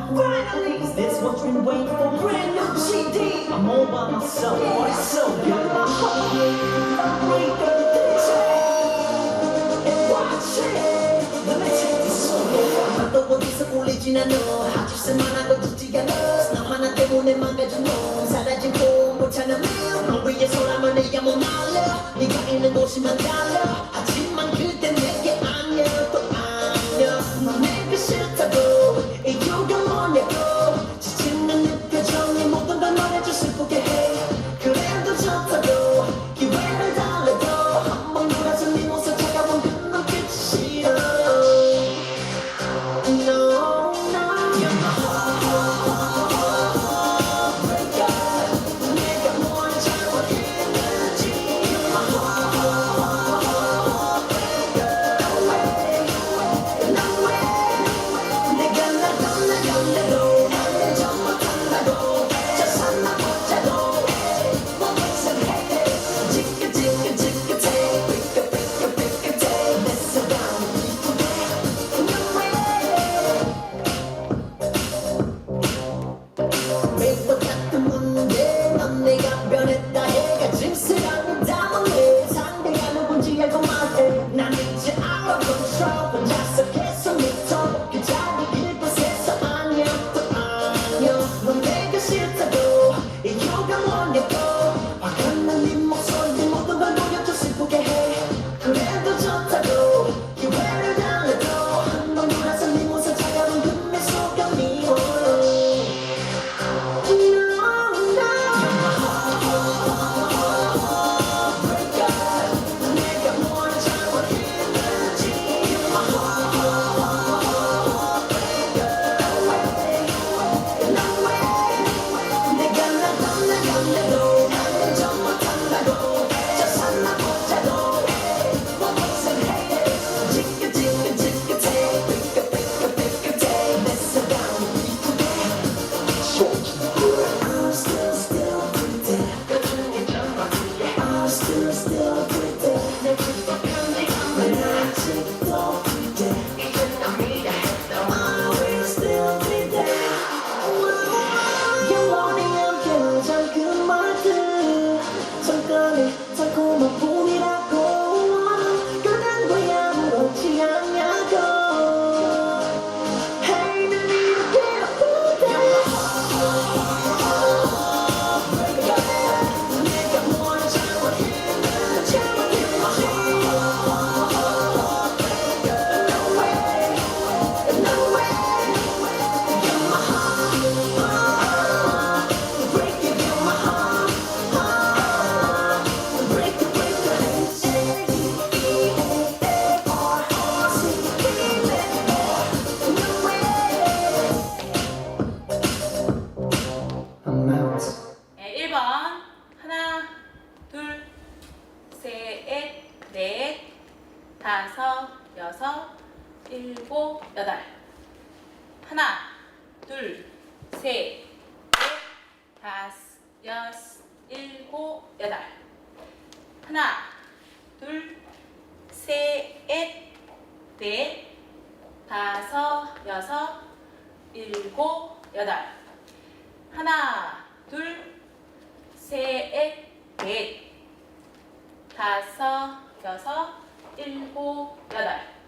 This what you've been waiting for? Brand new CD. I'm all by myself, but it's so good. My heart, break up the DJ and watch it. Let me take this solo. 나도 어디서 꼴리진 않아. 아침새만 하고 죽지 않아. 나 하나 때문에 망가진 놈 사라진 꿈못 찾는 맘. 너 위에 서라면 내가 못 날려. 네가 있는 곳이만 달려. Yeah. still breathing. 여덟. 하나 둘셋넷 다섯 여섯 일곱 여덟. 하나 둘셋넷 다섯 여섯 일곱 여덟. 하나 둘셋넷 다섯 여섯 일곱 여덟.